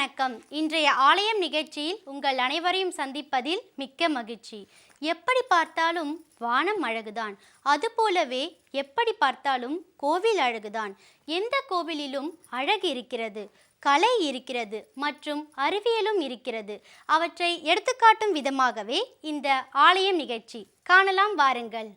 வணக்கம். இன்றைய ஆலயம் நிகழ்ச்சியில் உங்கள் அனைவரையும் சந்திப்பதில் மிக்க மகிழ்ச்சி. எப்படி பார்த்தாலும் வானம் அழகுதான். அதுபோலவே எப்படி பார்த்தாலும் கோவில் அழகுதான். எந்த கோவிலிலும் அழகு இருக்கிறது கலை இருக்கிறது மற்றும் அறிவியலும் இருக்கிறது. அவற்றை எடுத்துக்காட்டும் விதமாகவே இந்த ஆலயம் நிகழ்ச்சி. காணலாம் வாருங்கள்.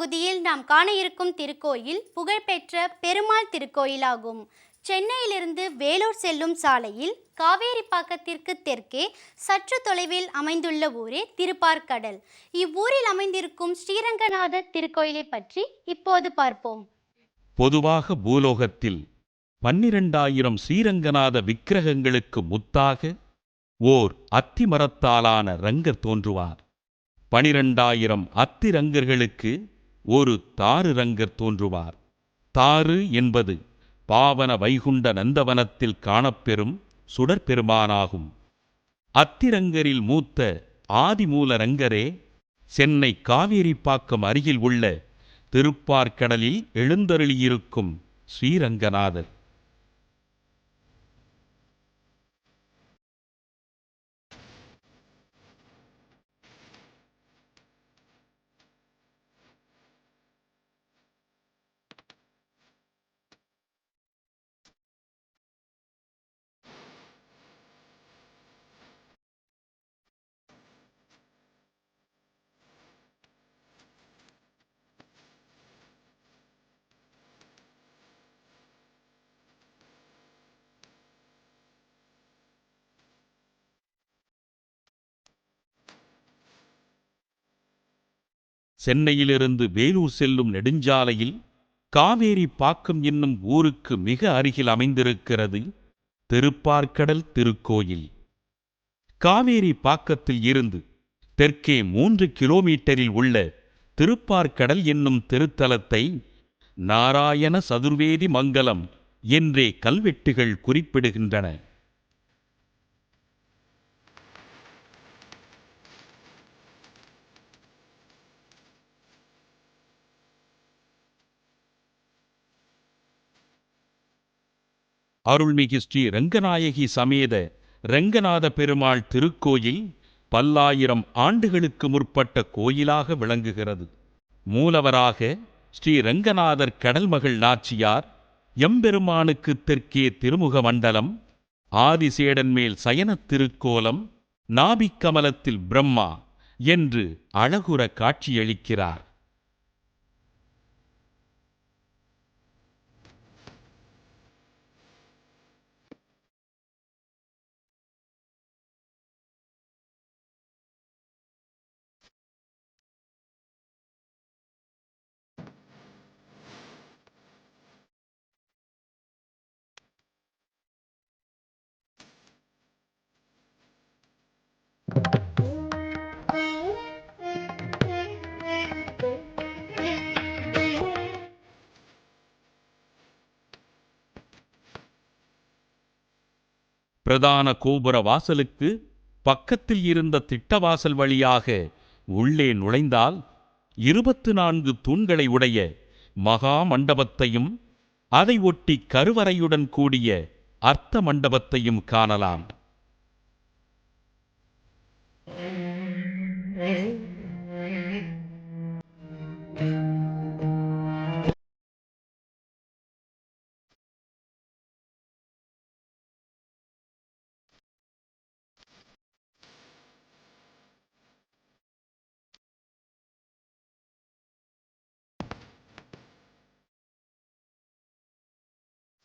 பகுதியில் நாம் காண இருக்கும் திருக்கோயில் புகழ்பெற்ற பெருமாள் திருக்கோயிலாகும். சென்னையிலிருந்து வேலூர் செல்லும் சாலையில் காவேரிப்பாக்கத்திற்கு தெற்கே சற்று தொலைவில் அமைந்துள்ள ஊரே திருப்பார்கடல். இவ்வூரில் அமைந்திருக்கும் ஸ்ரீரங்கநாத திருக்கோயிலை பற்றி இப்போது பார்ப்போம். பொதுவாக பூலோகத்தில் பன்னிரண்டாயிரம் ஸ்ரீரங்கநாத விக்கிரகங்களுக்கு முத்தாக ஓர் அத்திமரத்தாலான ரங்கர் தோன்றுவார். பனிரெண்டாயிரம் அத்திரங்கர்களுக்கு ஒரு தாறு ரங்கர் தோன்றுவார். தாரு என்பது பாவன வைகுண்ட நந்தவனத்தில் காணப்பெறும் சுடற்பெருமானாகும் அத்திரங்கரில் மூத்த ஆதிமூல ரங்கரே சென்னை காவேரிப்பாக்கம் அருகில் உள்ள திருப்பார்க்கடலில் எழுந்தருளியிருக்கும் ஸ்ரீரங்கநாதர். சென்னையிலிருந்து வேலூர் செல்லும் நெடுஞ்சாலையில் காவேரி பாக்கம் என்னும் ஊருக்கு மிக அருகில் அமைந்திருக்கிறது திருப்பார்க்கடல் திருக்கோயில். காவேரி பாக்கத்தில் இருந்து தெற்கே மூன்று கிலோமீட்டரில் உள்ள திருப்பார்க்கடல் என்னும் திருத்தலத்தை நாராயண சதுர்வேதி மங்கலம் என்றே கல்வெட்டுகள் குறிப்பிடுகின்றன. அருள்மிகு ஸ்ரீ ரங்கநாயகி சமேத ரங்கநாத பெருமாள் திருக்கோயில் பல்லாயிரம் ஆண்டுகளுக்கு முற்பட்ட கோயிலாக விளங்குகிறது. மூலவராக ஸ்ரீ ரங்கநாதர் கடல்மகள் நாச்சியார் எம்பெருமானுக்கு தெற்கே திருமுக மண்டலம் ஆதிசேடன் மேல் சயனத் திருக்கோலம் நாபிக்கமலத்தில் பிரம்மா என்று அழகுற காட்சியளிக்கிறார். பிரதான கோபுர வாசலுக்கு பக்கத்தில் இருந்த திட்டவாசல் வழியாக உள்ளே நுழைந்தால் இருபத்து நான்கு தூண்களை உடைய மகா மண்டபத்தையும் அதை ஒட்டி கருவறையுடன் கூடிய அர்த்த மண்டபத்தையும் காணலாம்.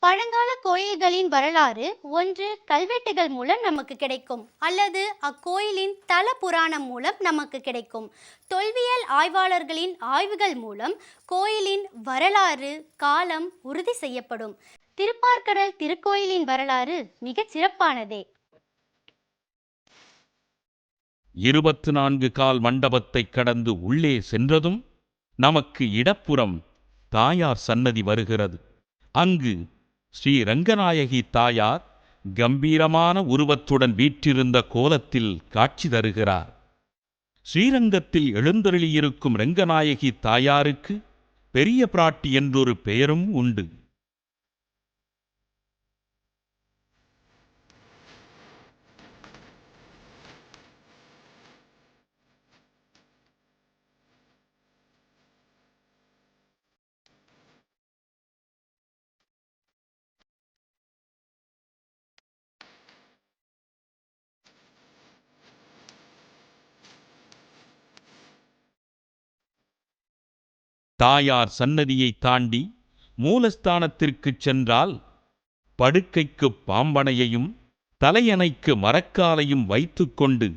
பழங்கால கோயில்களின் வரலாறு ஒன்று கல்வெட்டுகள் மூலம் நமக்கு கிடைக்கும். அல்லது அக்கோயிலின் தல புராணம் மூலம் நமக்கு கிடைக்கும். தொல்வியல் ஆய்வாளர்களின் ஆய்வுகள் மூலம் கோயிலின் வரலாறு காலம் உறுதி செய்யப்படும். திருப்பார்கடல் திருக்கோயிலின் வரலாறு மிகச் சிறப்பானதே. இருபத்து நான்கு கால் மண்டபத்தைக் கடந்து உள்ளே சென்றதும் நமக்கு இடப்புறம் தாயார் சன்னதி வருகிறது. அங்கு ஸ்ரீ ரங்கநாயகி தாயார் கம்பீரமான உருவத்துடன் வீற்றிருந்த கோலத்தில் காட்சி தருகிறார். ஸ்ரீரங்கத்தில் எழுந்தருளியிருக்கும் ரங்கநாயகி தாயாருக்கு பெரிய பிராட்டி என்றொரு பெயரும் உண்டு. தாயார் சன்னதியை தாண்டி மூலஸ்தானத்திற்குச் சென்றால் படுக்கைக்கு பாம்பனையையும் தலையணைக்கு மரக்காலையும் வைத்துக்கொண்டு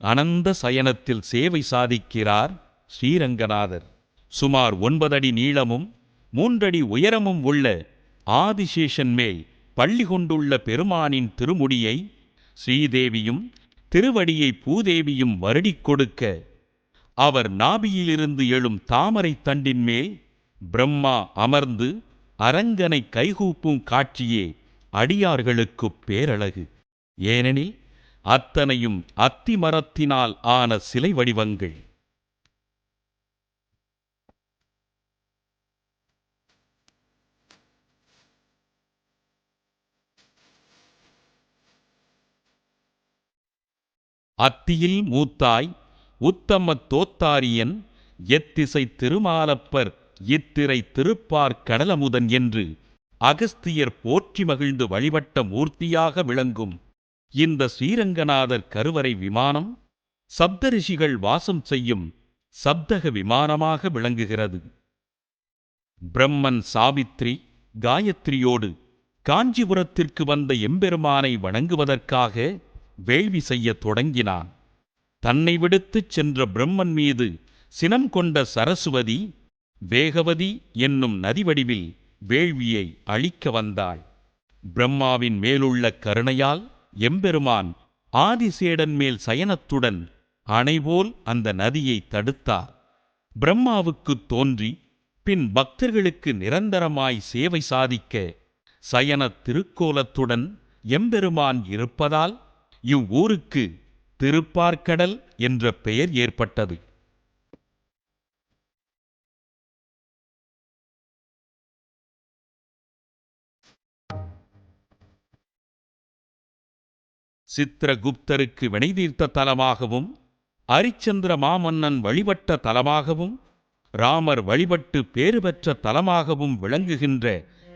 அனந்த சயனத்தில் சேவை சாதிக்கிறார் ஸ்ரீரங்கநாதர். சுமார் ஒன்பதடி நீளமும் மூன்றடி உயரமும் உள்ள ஆதிசேஷன் மேல் பள்ளி கொண்டுள்ள பெருமானின் திருமுடியை ஸ்ரீதேவியும் திருவடியை பூதேவியும் வருடிக் கொடுக்க அவர் நாபியிலிருந்து எழும் தாமரைத் தண்டின் மேல் பிரம்மா அமர்ந்து அரங்கனை கைகூப்பும் காட்சியே அடியார்களுக்குப் பேரழகு. ஏனெனில் அத்தனையும் அத்தி மரத்தினால் ஆன சிலை வடிவங்கள். அத்தியில் மூத்தாய் உத்தம தோத்தாரியன் எத்திசை திருமாலப்பர் இத்திரை திருப்பார் கடலமுதன் என்று அகஸ்தியர் போற்றி மகிழ்ந்து வழிபட்ட மூர்த்தியாக விளங்கும் இந்த ஸ்ரீரங்கநாதர் கருவறை விமானம் சப்தரிஷிகள் வாசம் செய்யும் சப்தக விமானமாக விளங்குகிறது. பிரம்மன் சாவித்ரி காயத்ரியோடு காஞ்சிபுரத்திற்கு வந்த எம்பெருமானை வணங்குவதற்காக வேள்வி செய்யத் தொடங்கினான். தன்னை விடுத்துச் சென்ற பிரம்மன் மீது சினம் கொண்ட சரஸ்வதி வேகவதி என்னும் நதி வடிவில் வேள்வியை அழிக்க வந்தாள். பிரம்மாவின் மேலுள்ள கருணையால் எம்பெருமான் ஆதிசேடன் மேல் சயனத்துடன் அணைபோல் அந்த நதியை தடுத்தார். பிரம்மாவுக்குத் தோன்றி பின் பக்தர்களுக்கு நிரந்தரமாய் சேவை சாதிக்க சயனத் திருக்கோலத்துடன் எம்பெருமான் இருப்பதால் இவ்வூருக்கு திருப்பார்க்கடல் என்ற பெயர் ஏற்பட்டது. சித்திரகுப்தருக்கு வினைதீர்த்த தலமாகவும் அரிச்சந்திர மாமன்னன் வழிபட்ட தலமாகவும் ராமர் வழிபட்டு பேறு பெற்ற தலமாகவும் விளங்குகின்ற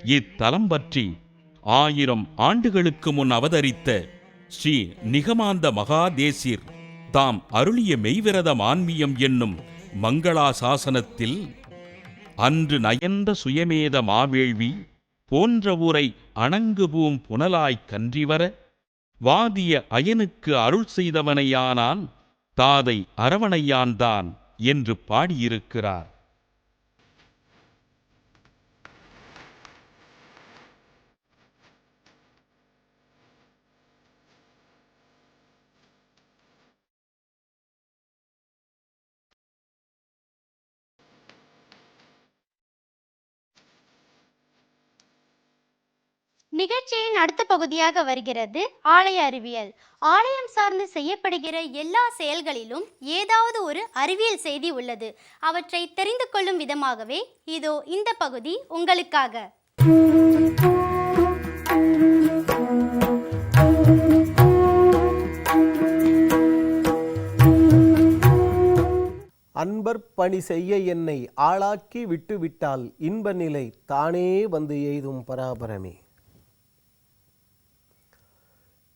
இத்தலம் பற்றி ஆயிரம் ஆண்டுகளுக்கு முன் அவதரித்த ஸ்ரீ நிகமாந்த மகாதேசிர் தாம் அருளிய மெய்விரத மான்மியம் என்னும் மங்களா சாசனத்தில் அன்று நயந்த சுயமேத மாவேள்வி போன்ற ஊரை அணங்குபூம் புனலாய்க் கன்றிவர வாதிய அயனுக்கு அருள் செய்தவனையானான் தாதை அரவணையான்தான் என்று பாடியிருக்கிறார். நிகழ்ச்சியின் அடுத்த பகுதியாக வருகிறது ஆலய அறிவியல். ஆலயம் சார்ந்து செய்யப்படுகிற எல்லா செயல்களிலும் ஏதாவது ஒரு அறிவியல் செய்தி உள்ளது. அவற்றை தெரிந்து கொள்ளும் விதமாகவே இதோ இந்த பகுதி உங்களுக்காக. அன்பர் பணி செய்ய என்னை ஆளாக்கி விட்டுவிட்டால் இன்ப நிலை தானே வந்து எய்தும் பராபரமே.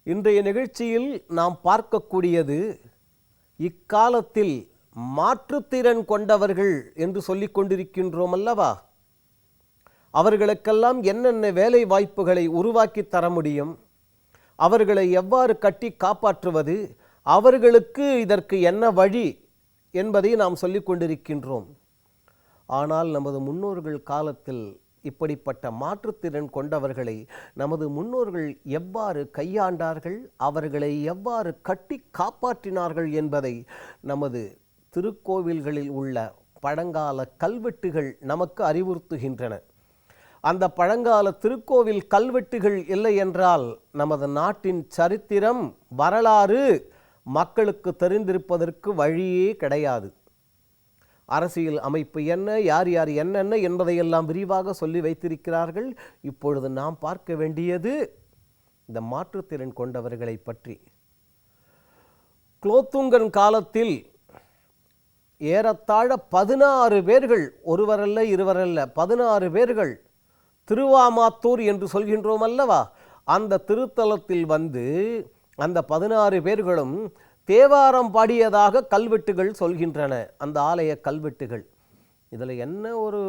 இன்றைய நிகழ்ச்சியில் நாம் பார்க்கக்கூடியது இக்காலத்தில் மாற்றுத்திறன் கொண்டவர்கள் என்று சொல்லிக் கொண்டிருக்கின்றோம் அல்லவா? அவர்களுக்கெல்லாம் என்னென்ன வேலை வாய்ப்புகளை உருவாக்கி தர முடியும்? அவர்களை எவ்வாறு கட்டி காப்பாற்றுவது? அவர்களுக்கு இதற்கு என்ன வழி என்பதை நாம் சொல்லிக் கொண்டிருக்கின்றோம். ஆனால் நமது முன்னோர்கள் காலத்தில் இப்படிப்பட்ட மாற்றுத்திறன் கொண்டவர்களை நமது முன்னோர்கள் எவ்வாறு கையாண்டார்கள் அவர்களை எவ்வாறு கட்டி காப்பாற்றினார்கள் என்பதை நமது திருக்கோவில்களில் உள்ள பழங்கால கல்வெட்டுகள் நமக்கு அறிவுறுத்துகின்றன. அந்த பழங்கால திருக்கோவில் கல்வெட்டுகள் இல்லை என்றால் நமது நாட்டின் சரித்திரம் வரலாறு மக்களுக்கு தெரிந்திருப்பதற்கு வழியே கிடையாது. அரசியல் அமைப்பு என்ன யார் யார் என்னென்ன என்பதையெல்லாம் விரிவாக சொல்லி வைத்திருக்கிறார்கள். இப்பொழுது நாம் பார்க்க வேண்டியது இந்த மாற்றுத்திறன் கொண்டவர்களை பற்றி. குலோத்துங்கன் காலத்தில் ஏறத்தாழ பதினாறு பேர்கள் ஒருவரல்ல இருவரல்ல பதினாறு பேர்கள் திருவாமாத்தூர் என்று சொல்கின்றோம் அல்லவா? அந்த திருத்தலத்தில் வந்து அந்த பதினாறு பேர்களும் தேவாரம் பாடியதாக கல்வெட்டுகள் சொல்கின்றன. அந்த ஆலய கல்வெட்டுகள். இதில் என்ன ஒரு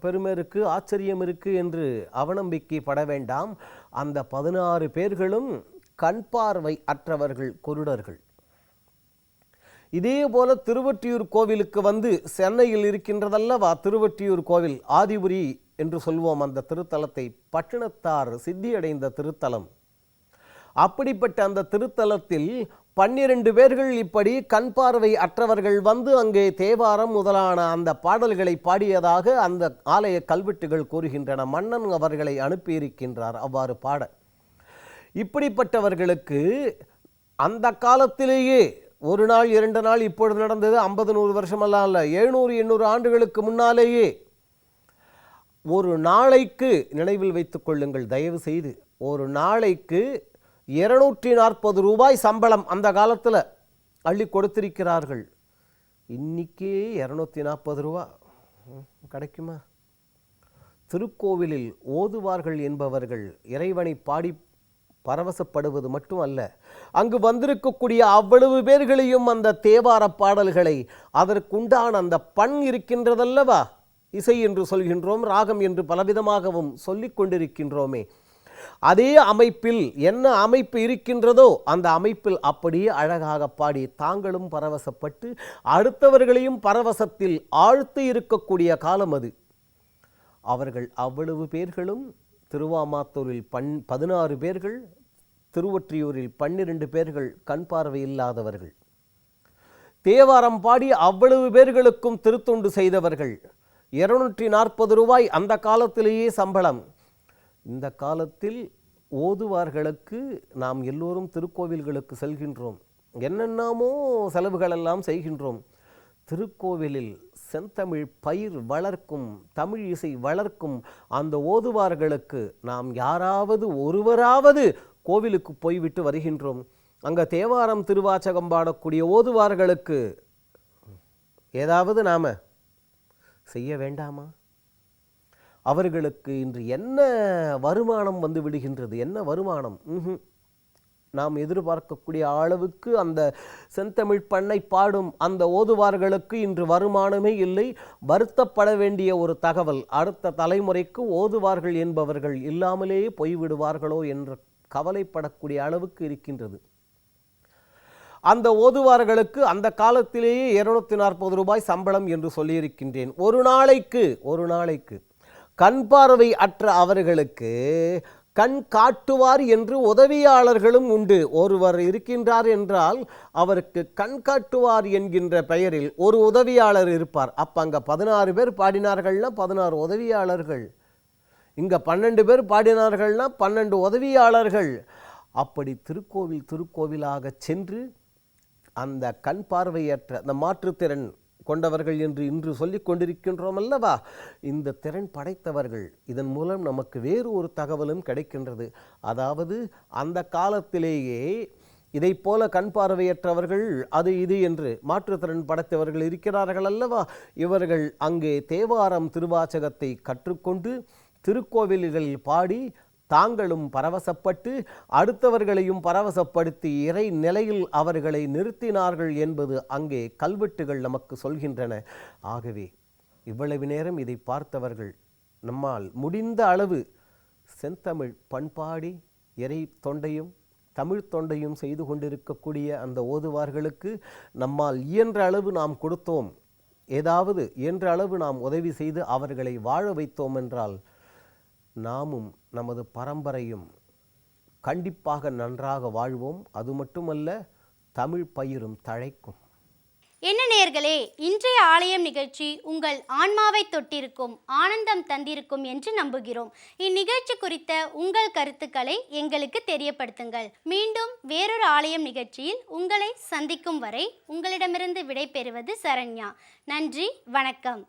பெருமை இருக்குது ஆச்சரியம் இருக்குது என்று அவநம்பிக்கை பட வேண்டாம். அந்த பதினாறு பேர்களும் கண் பார்வை அற்றவர்கள் குருடர்கள். இதே போல திருவொற்றியூர் கோவிலுக்கு வந்து சென்னையில் இருக்கின்றதல்லவா? திருவொற்றியூர் கோவில் ஆதிபுரி என்று சொல்வோம். அந்த திருத்தலத்தை பட்டினத்தார் சித்தியடைந்த திருத்தலம். அப்படிப்பட்ட அந்த திருத்தலத்தில் பன்னிரண்டு பேர்கள் இப்படி கண் பார்வை அற்றவர்கள் வந்து அங்கே தேவாரம் முதலான அந்த பாடல்களை பாடியதாக அந்த ஆலய கல்வெட்டுகள் கூறுகின்றன. மன்னன் அவர்களை அனுப்பியிருக்கின்றார் அவ்வாறு பாட. இப்படிப்பட்டவர்களுக்கு அந்த காலத்திலேயே ஒரு நாள் இரண்டு நாள் இப்பொழுது நடந்தது ஐம்பது நூறு வருஷமெல்லாம் இல்லை எழுநூறு எண்ணூறு ஆண்டுகளுக்கு முன்னாலேயே ஒரு நாளைக்கு நினைவில் வைத்துக் கொள்ளுங்கள். தயவு செய்து ஒரு நாளைக்கு இருநூற்றி நாற்பது ரூபாய் சம்பளம் அந்த காலத்தில் அள்ளி கொடுத்திருக்கிறார்கள். இன்னைக்கே இரநூத்தி நாற்பது ரூபா. கிடைக்குமா? திருக்கோவிலில் ஓதுவார்கள் என்பவர்கள் இறைவனை பாடி பரவசப்படுவது மட்டும் அல்ல அங்கு வந்திருக்கக்கூடிய அவ்வளவு பேர்களையும் அந்த தேவார பாடல்களை அதற்குண்டான அந்த பண் இருக்கின்றதல்லவா? இசை என்று சொல்கின்றோம் ராகம் என்று பலவிதமாகவும் சொல்லிக் கொண்டிருக்கின்றோமே. அதே அமைப்பில் என்ன அமைப்பு இருக்கின்றதோ அந்த அமைப்பில் அப்படியே அழகாக பாடி தாங்களும் பரவசப்பட்டு அடுத்தவர்களையும் பரவசத்தில் ஆழ்த்து இருக்கக்கூடிய காலம் அது. அவர்கள் அவ்வளவு பேர்களும் திருவாமாத்தூரில் பன் பதினாறு பேர்கள் திருவொற்றியூரில் பன்னிரண்டு பேர்கள் கண் பார்வை இல்லாதவர்கள். தேவாரம் பாடி அவ்வளவு பேர்களுக்கும் திருத்தொண்டு செய்தவர்கள். இருநூற்றி நாற்பது ரூபாய் அந்த காலத்திலேயே சம்பளம். இந்த காலத்தில் ஓதுவார்களுக்கு நாம் எல்லோரும் திருக்கோவில்களுக்கு செல்கின்றோம். என்னென்னமோ செலவுகளெல்லாம் செய்கின்றோம். திருக்கோவிலில் செந்தமிழ் பயிர் வளர்க்கும் தமிழ் இசை வளர்க்கும் அந்த ஓதுவார்களுக்கு நாம் யாராவது ஒருவராவது கோவிலுக்கு போய்விட்டு வருகின்றோம். அங்கே தேவாரம் திருவாச்சகம் பாடக்கூடிய ஓதுவார்களுக்கு ஏதாவது நாம் செய்ய வேண்டாமா? அவர்களுக்கு இன்று என்ன வருமானம் வந்து விடுகின்றது? என்ன வருமானம்? நாம் எதிர்பார்க்கக்கூடிய அளவுக்கு அந்த செந்தமிழ் பண்ணை பாடும் அந்த ஓதுவார்களுக்கு இன்று வருமானமே இல்லை. வருத்தப்பட வேண்டிய ஒரு தகவல் அடுத்த தலைமுறைக்கு ஓதுவார்கள் என்பவர்கள் இல்லாமலே போய்விடுவார்களோ என்ற கவலைப்படக்கூடிய அளவுக்கு இருக்கின்றது. அந்த ஓதுவார்களுக்கு அந்த காலத்திலேயே இருநூத்தி நாற்பது ரூபாய் சம்பளம் என்று சொல்லியிருக்கின்றேன். ஒரு நாளைக்கு ஒரு நாளைக்கு கண் பார்வை அற்ற அவர்களுக்கு கண் காட்டுவார் என்று உதவியாளர்களும் உண்டு. ஒருவர் இருக்கின்றார் என்றால் அவருக்கு கண் காட்டுவார் என்கின்ற பெயரில் ஒரு உதவியாளர் இருப்பார். அப்போ அங்கே பதினாறு பேர் பாடினார்கள்னா பதினாறு உதவியாளர்கள். இங்கே பன்னெண்டு பேர் பாடினார்கள்னா பன்னெண்டு உதவியாளர்கள். அப்படி திருக்கோவில் திருக்கோவிலாக சென்று அந்த கண் பார்வையற்ற அந்த மாற்றுத்திறன் கொண்டவர்கள் என்று இன்று சொல்லிக் கொண்டிருக்கின்றோம் அல்லவா? இந்த திறன் படைத்தவர்கள் இதன் மூலம் நமக்கு வேறு ஒரு தகவலும் கிடைக்கின்றது. அதாவது அந்த காலத்திலேயே இதைப் போல கண் பார்வையற்றவர்கள் அது இது என்று மாற்றுத்திறன் படைத்தவர்கள் இருக்கிறார்கள் அல்லவா? இவர்கள் அங்கே தேவாரம் திருவாச்சகத்தை கற்றுக்கொண்டு திருக்கோவில்களில் பாடி தாங்களும் பரவசப்பட்டு அடுத்தவர்களையும் பரவசப்படுத்தி இறை நிலையில் அவர்களை நிறுத்தினார்கள் என்பது அங்கே கல்வெட்டுகள் நமக்கு சொல்கின்றன. ஆகவே இவ்வளவு நேரம் இதை பார்த்தவர்கள் நம்மால் முடிந்த அளவு செந்தமிழ் பண்பாடி இறை தொண்டையும் தமிழ் தொண்டையும் செய்து கொண்டிருக்கக்கூடிய அந்த ஓதுவார்களுக்கு நம்மால் இயன்ற அளவு நாம் கொடுத்தோம். ஏதாவது இயன்ற அளவு நாம் உதவி செய்து அவர்களை வாழ வைத்தோம் என்றால் நாமும் நமது பரம்பரையும் கண்டிப்பாக நன்றாக வாழ்வோம். அது மட்டுமல்ல தமிழ் பயிரும் தழைக்கும். என்ன நேர்களே இன்றைய ஆலயம் நிகழ்ச்சி உங்கள் ஆன்மாவை தொட்டிருக்கும் ஆனந்தம் தந்திருக்கும் என்று நம்புகிறோம். இந்நிகழ்ச்சி குறித்த உங்கள் கருத்துக்களை எங்களுக்கு தெரியப்படுத்துங்கள். மீண்டும் வேறொரு ஆலயம் நிகழ்ச்சியில் உங்களை சந்திக்கும் வரை உங்களிடமிருந்து விடை பெறுவது சரண்யா. நன்றி வணக்கம்.